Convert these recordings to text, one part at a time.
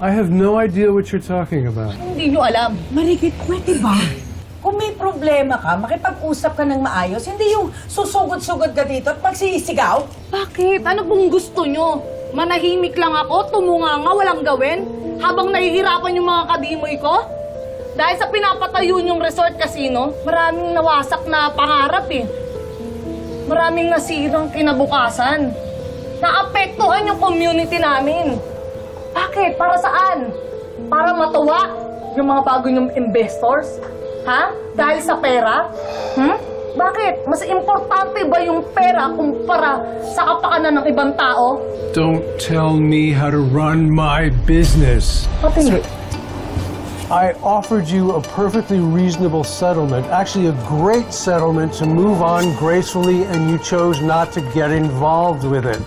I have no idea what you're talking about. Hindi nyo alam. Marikit, pwede ba? Kung may problema ka, makipag-usap ka ng maayos, hindi yung susugod-sugod ka dito at magsisigaw. Bakit? Ano pong gusto nyo? Manahimik lang ako, tumunga nga, walang gawin? Habang nahihirapan yung mga kadimoy ko? Dahil sa pinapatayo yung resort casino, maraming nawasak na pangarap eh. Maraming nasirang kinabukasan. Naapektuhan yung community namin. Bakit? Para saan? Para matuwa yung mga bago yung investors? Ha? Dahil sa pera? Hmm? Bakit? Mas importante ba yung pera kumpara sa kapakanan ng ibang tao? Don't tell me how to run my business. Ba't hindi? I offered you a perfectly reasonable settlement, actually a great settlement to move on gracefully, and you chose not to get involved with it.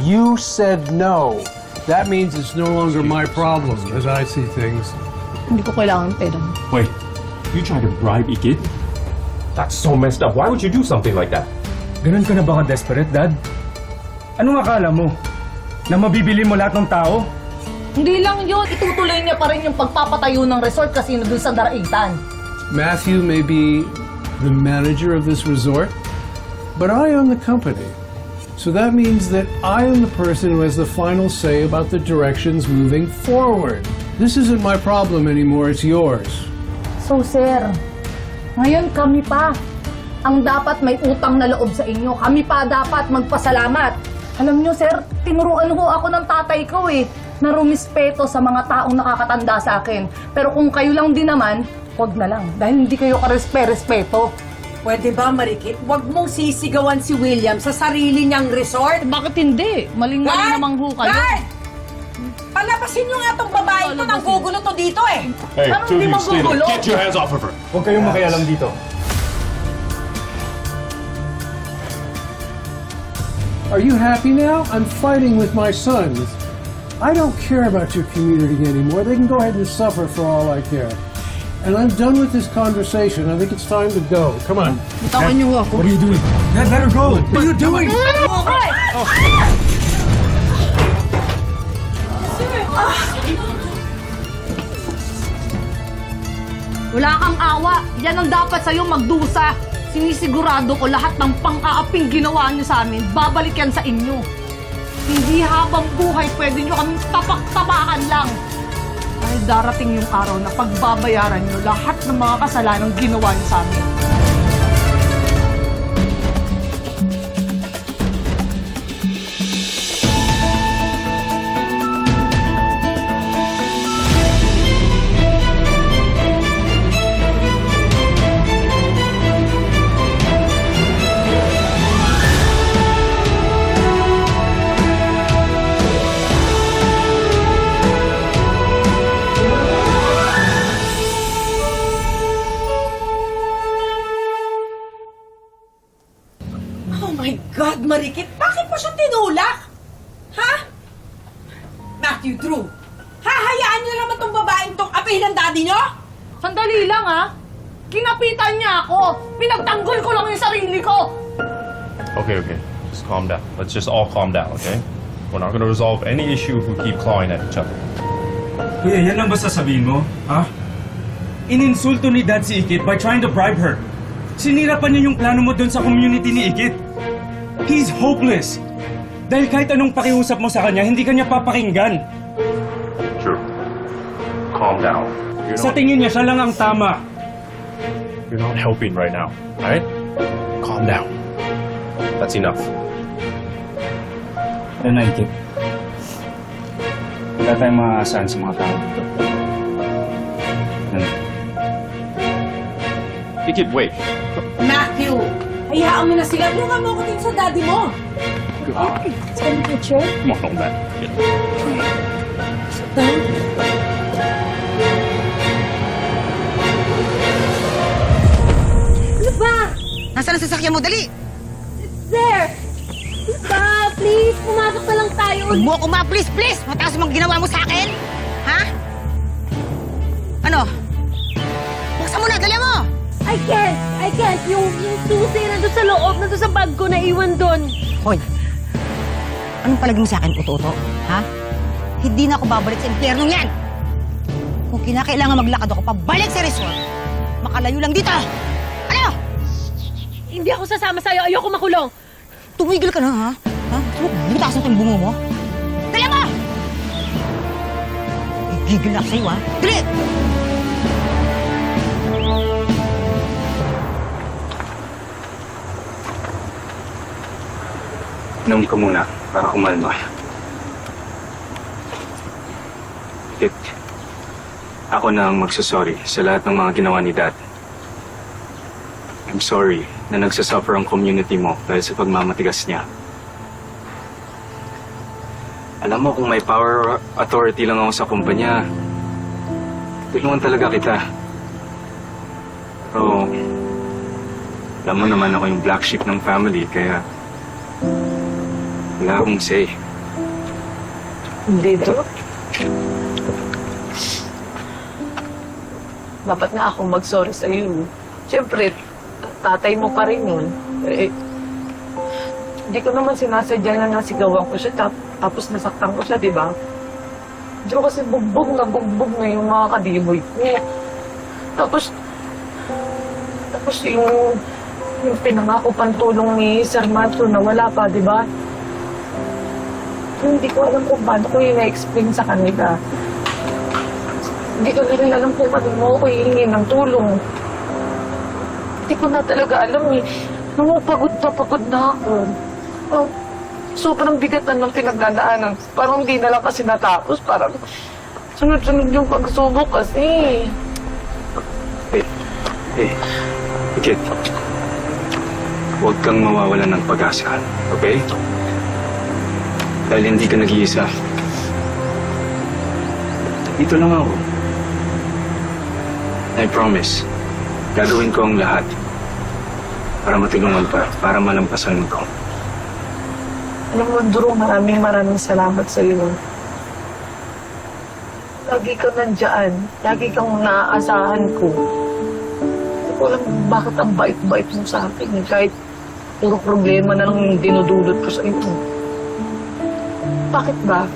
You said no. That means it's no longer my problem, as I see things. Hindi ko kailangan pera. Wait, you tried to bribe Ikit? That's so messed up. Why would you do something like that? Ganun ka na ba ka-desperate, Dad? Anong akala mo? Na mabibili mo lahat ng tao? Hindi lang yun, itutuloy niya pa rin yung pagpapatayo ng resort casino dun sa Daraitan. Matthew may be the manager of this resort, but I own the company. So that means that I am the person who has the final say about the directions moving forward. This isn't my problem anymore, it's yours. So, sir, ngayon kami pa ang dapat may utang na loob sa inyo. Kami pa dapat magpasalamat. Alam nyo, sir, tinuruan ho ako ng tatay ko eh, na rumispeto sa mga taong nakakatanda sa akin. Pero kung kayo lang din naman, wag na lang. Dahil hindi kayo karespe-respeto. Pwede ba, Marikit? Huwag mong sisigawan si William sa sarili niyang resort. Bakit hindi? Maling-mali namang ho kayo. Guard! Palabasin niyo nga tong babae to, nang gugulo to dito eh. Hey, Parang two of you, stay there. Get your hands off of her. Huwag kayong makialam dito. Are you happy now? I'm fighting with my sons. I don't care about your community anymore. They can go ahead and suffer for all I care. And I'm done with this conversation. I think it's time to go. Come on. Bitawan niyo ako. What are you doing? Dad, let her go! What are you doing? Wala kang awa. Yan ang dapat sa'yo magdusa. Sinisigurado ko lahat ng pang-aaping ginawa niyo sa amin, babalik yan sa inyo. Hindi habang buhay pwede niyo kaming tapak-tapakan lang. Dahil darating yung araw na pagbabayaran niyo lahat ng mga kasalanang ginawa niyo sa amin. My God, Marikit! Bakit mo siya tinulak? Ha? Matthew Drew, hahayaan niyo naman tong babaeng tong apihin ng daddy niyo? Sandali lang ha. Kinapitan niya ako. Pinagtanggol ko lang yung sarili ko. Okay, okay. Just calm down. Let's just all calm down, okay? We're not gonna resolve any issue if we keep clawing at each other. Kuya, yan lang ba sasabihin mo? Ha? Ininsulto ni Dad si Ikit by trying to bribe her. Sinira pa niya yung plano mo doon sa community ni Ikit. He's hopeless. Dahil kahit anong pakiusap mo sa kanya, hindi kanya papakinggan. Sure. Calm down. You're Sa not, tingin niya, siya lang ang tama. you're not helping right now, alright? Calm down. That's enough. Yan na, Ikit. Wala tayong maaasahan sa mga tao dito. Yan. Ikit, wait. Matthew, hayaan mo na sila. Tulungan mo ako din sa daddy mo. Come on, old man. Ano ba? Nasaan ang sasakyan mo? Dali! There! Ano ba? Please, pumasok na lang tayo. Huwag mo ako ma, please, please! Mataas mo ang ginawa mo sa akin! Ha? Ano? Buksan mo na, dali mo! I can't! I can't! Yung, yung susi nandun sa loob, nandun sa bag ko, naiwan doon. Hoy! Anong palagi mo sa akin, uto-uto? Ha? hindi na ako babalik sa impyernong yan! Kung kinakailangan maglakad ako pabalik sa resort, makalayo lang dito! Ano? Hindi ako sasama sa'yo. Ayoko makulong. Tumigil ka na, ha? Ha? Mo butasan ko yung bungo mo? Dali mo! Igigil na ako sa'yo, ha? Dali! Inom ka muna para kumalma. Kit, ako na ang magsasorry sa lahat ng mga ginawa ni Dad. I'm sorry na nagsasuffer ang community mo dahil sa pagmamatigas niya. Alam mo kung may power or authority lang ako sa kumpanya, tulungan talaga kita. Pero, alam mo naman ako yung black sheep ng family, kaya wala akong say. Hindi to. Dapat nga ako mag-sorry sa iyo. Siyempre, tatay mo pa rin yun. Eh, ko naman sinasadya na nasigawan ko siya tap, tapos nasaktan ko siya, di ba? Ko kasi bugbog na bugbog na yung mga kadimoy ko. Tapos, tapos yung, yung pinangako pang tulong ni Sir Matthew na wala pa, di ba? Hindi ko alam kung paano ko yung na-explain sa kanila. Hindi ko na rin alam kung ano mo ako hihingi ng tulong. Hindi ko na talaga alam eh. Namupagod na pagod na ako. Oh, sobrang bigat na ng pinagdadaanan. Parang hindi na lang kasi natapos. Parang sunod-sunod yung pagsubok kasi. Eh, eh, Ikit. Huwag kang mawawalan ng pag-asa, okay? Dahil hindi ka nag-iisa. Dito lang ako. I promise, gagawin ko ang lahat para matulungan pa, para malampasan ko. Alam mo, Drew, maraming maraming salamat sa iyo. Lagi ka nandyan. Lagi kang naaasahan ko. Hindi ko alam bakit ang bait-bait mo sa akin. eh. Kahit puro problema na lang yung dinudulot ko sa iyo. Bakit ba?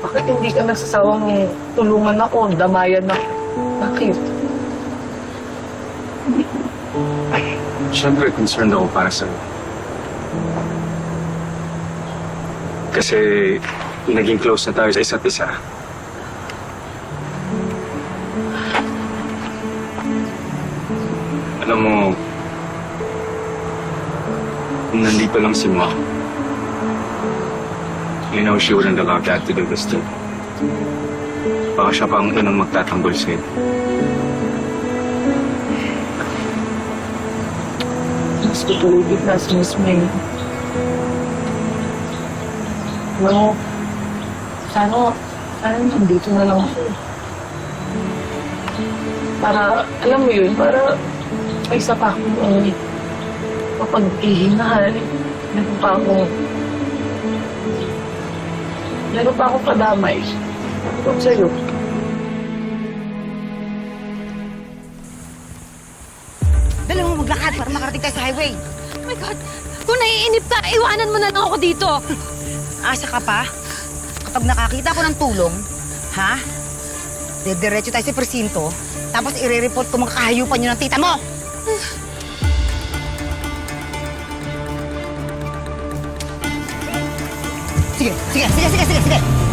Bakit, hindi ka nagsasawang tulungan ako, damayan ako? Bakit? Ay, syempre concerned ako para sa'yo. Kasi naging close na tayo sa isa't isa. Alam mo, nandito lang si Ma, you know she wouldn't allow Dad to do this too. Baka siya pa ang unang magtatanggol sa'yo. Mas na si Miss May. No. Sana, sana nandito na lang ako. Para, alam mo yun, para may isa pa akong uh, mapaghihingahan. Meron pa akong, meron pa akong kadamay. Tungkol sa'yo. Dali mo maglakad para makarating tayo sa highway. Oh my God! Kung naiinip ka, iwanan mo na lang ako dito. Asa ka pa? Kapag nakakita ko ng tulong, ha? Dediretso tayo sa presinto, tapos i-report ko mga kahayupan nyo ng tita mo! Sige, sige, sige, sige, sige, sige!